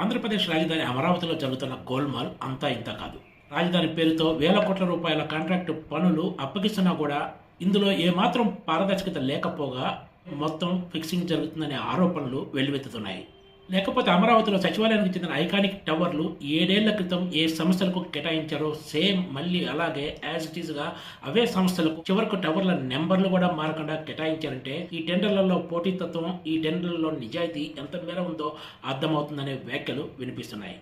ఆంధ్రప్రదేశ్ రాజధాని అమరావతిలో జరుగుతున్న గోల్మాల్ అంతా ఇంత కాదు. రాజధాని పేరుతో వేల కోట్ల రూపాయల కాంట్రాక్టు పనులు అప్పగిస్తున్నా కూడా ఇందులో ఏమాత్రం పారదర్శకత లేకపోగా మొత్తం ఫిక్సింగ్ జరుగుతుందనే ఆరోపణలు వెల్లువెత్తుతున్నాయి. లేకపోతే అమరావతిలో సచివాలయానికి చెందిన ఐకానిక్ టవర్లు ఏడేళ్ళ క్రితం ఏ సంస్థలకు కేటాయించారో సేమ్ మళ్ళీ అలాగే యాజ్ ఇట్ ఈస్గా అవే సంస్థలకు చివరకు టవర్ల నెంబర్లు కూడా మారకుండా కేటాయించారంటే ఈ టెండర్లలో పోటీతత్వం ఈ టెండర్లలో నిజాయితీ ఎంత మేర ఉందో అర్థమవుతుందనే వ్యాఖ్యలు వినిపిస్తున్నాయి.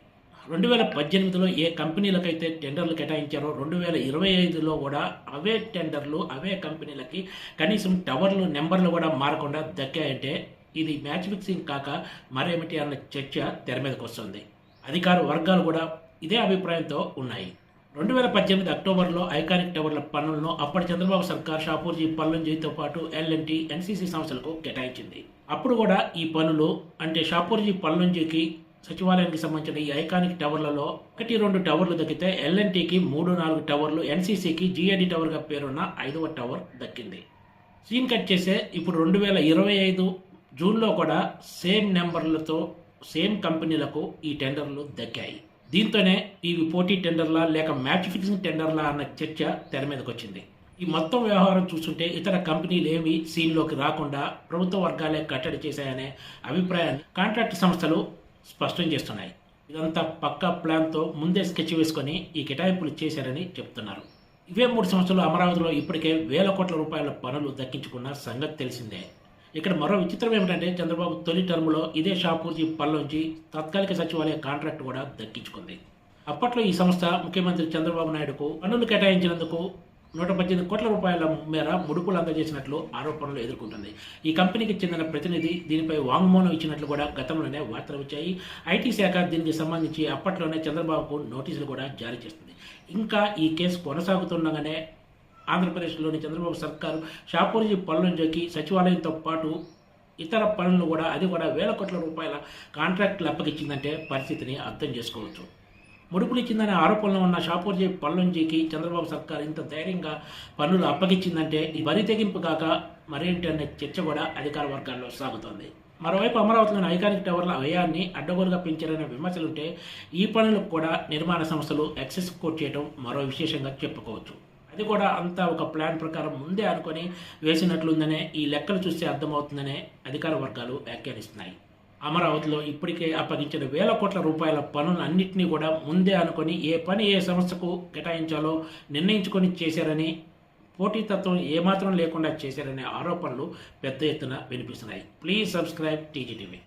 రెండు వేల పద్దెనిమిదిలో ఏ కంపెనీలకైతే టెండర్లు కేటాయించారో రెండు వేల ఇరవై ఐదులో కూడా అవే టెండర్లు అవే కంపెనీలకి కనీసం టవర్లు నెంబర్లు కూడా మారకుండా దక్కాయంటే ఇది మ్యాచ్ ఫిక్సింగ్ కాక మరేమిటి అన్న చర్చ తెర మీదకి వస్తుంది. అధికార వర్గాలు కూడా ఇదే అభిప్రాయంతో ఉన్నాయి. రెండు వేల పద్దెనిమిది అక్టోబర్లో ఐకానిక్ టవర్ల పనులను అప్పటి చంద్రబాబు సర్కార్ షాపూర్జీ పల్లంజీతో పాటు ఎల్ఎన్టీ ఎన్సీసీ సంస్థలకు కేటాయించింది. అప్పుడు కూడా ఈ పనులు అంటే షాపూర్జీ పల్లంజీకి సచివాలయానికి సంబంధించిన ఈ ఐకానిక్ టవర్లలో ఒకటి రెండు టవర్లు దక్కితే ఎల్ఎన్టీకి మూడు నాలుగు టవర్లు ఎన్సీసీకి జిఐడి టవర్గా పేరున్న ఐదవ టవర్ దక్కింది. సీన్ కట్ చేసే ఇప్పుడు రెండు వేల ఇరవై ఐదు జూన్లో కూడా సేమ్ నెంబర్లతో సేమ్ కంపెనీలకు ఈ టెండర్లు దక్కాయి. దీంతోనే ఇవి పోటీ టెండర్లా లేక మ్యాచ్ ఫిక్సింగ్ టెండర్లా అన్న చర్చ తెర మీదకి వచ్చింది ఈ మొత్తం వ్యవహారం చూస్తుంటే ఇతర కంపెనీలు ఏమీ సీన్లోకి రాకుండా ప్రభుత్వ వర్గాలే కట్టడి చేశాయనే అభిప్రాయాన్ని కాంట్రాక్ట్ సంస్థలు స్పష్టం చేస్తున్నాయి. ఇదంతా పక్కా ప్లాన్తో ముందే స్కెచ్ వేసుకొని ఈ కేటాయింపులు చేశారని చెప్తున్నారు. ఇవే మూడు సంవత్సరాలు అమరావతిలో ఇప్పటికే వేల కోట్ల రూపాయల పనులు దక్కించుకున్న సంగతి తెలిసిందే. ఇక్కడ మరో విచిత్రం ఏమిటంటే చంద్రబాబు తొలి టర్ములో ఇదే షాపూర్జీ పనిలోంచి తాత్కాలిక సచివాలయ కాంట్రాక్ట్ కూడా దక్కించుకుంది. అప్పట్లో ఈ సంస్థ ముఖ్యమంత్రి చంద్రబాబు నాయుడుకు పన్నులు కేటాయించినందుకు నూట పద్దెనిమిది కోట్ల రూపాయల మేర ముడుపులు అందజేసినట్లు ఆరోపణలు ఎదుర్కొంటుంది. ఈ కంపెనీకి చెందిన ప్రతినిధి దీనిపై వాంగ్మౌనం ఇచ్చినట్లు కూడా గతంలోనే వార్తలు వచ్చాయి. ఐటీ శాఖ దీనికి సంబంధించి అప్పట్లోనే చంద్రబాబుకు నోటీసులు కూడా జారీ చేస్తుంది. ఇంకా ఈ కేసు కొనసాగుతుండగానే ఆంధ్రప్రదేశ్లోని చంద్రబాబు సర్కారు షాపూర్జీ పనులంజోకి సచివాలయంతో పాటు ఇతర పనులను కూడా అది కూడా వేల కోట్ల రూపాయల కాంట్రాక్టులు అప్పగించిందంటే పరిస్థితిని అర్థం చేసుకోవచ్చు. ముడుపులు ఇచ్చిందనే ఆరోపణలు ఉన్న షాపూర్జీ పల్లంజీకి చంద్రబాబు సర్కార్ ఇంత ధైర్యంగా పన్నులు అప్పగించిందంటే ఈ బరి తెగింపు కాక మరేంటి అనే చర్చ కూడా అధికార వర్గాల్లో సాగుతోంది. మరోవైపు అమరావతిలోని ఐకానిక్ టవర్ల వ్యయాన్ని అడ్డగోలుగా పెంచారనే విమర్శలుంటే ఈ పనులకు కూడా నిర్మాణ సంస్థలు ఎక్సెస్ కోట్ చేయడం మరో విశేషంగా చెప్పుకోవచ్చు. అది కూడా అంతా ఒక ప్లాన్ ప్రకారం ముందే అనుకొని వేసినట్లుందనే ఈ లెక్కలు చూస్తే అర్థమవుతుందనే అధికార వర్గాలు వ్యాఖ్యానిస్తున్నాయి. అమరావతిలో ఇప్పటికే అప్పగించిన వేల కోట్ల రూపాయల పనులన్నింటినీ కూడా ముందే అనుకొని ఏ పని ఏ సంస్థకు కేటాయించాలో నిర్ణయించుకొని చేశారని పోటీతత్వం ఏమాత్రం లేకుండా చేశారనే ఆరోపణలు పెద్ద ఎత్తున వినిపిస్తున్నాయి. Please subscribe TGTV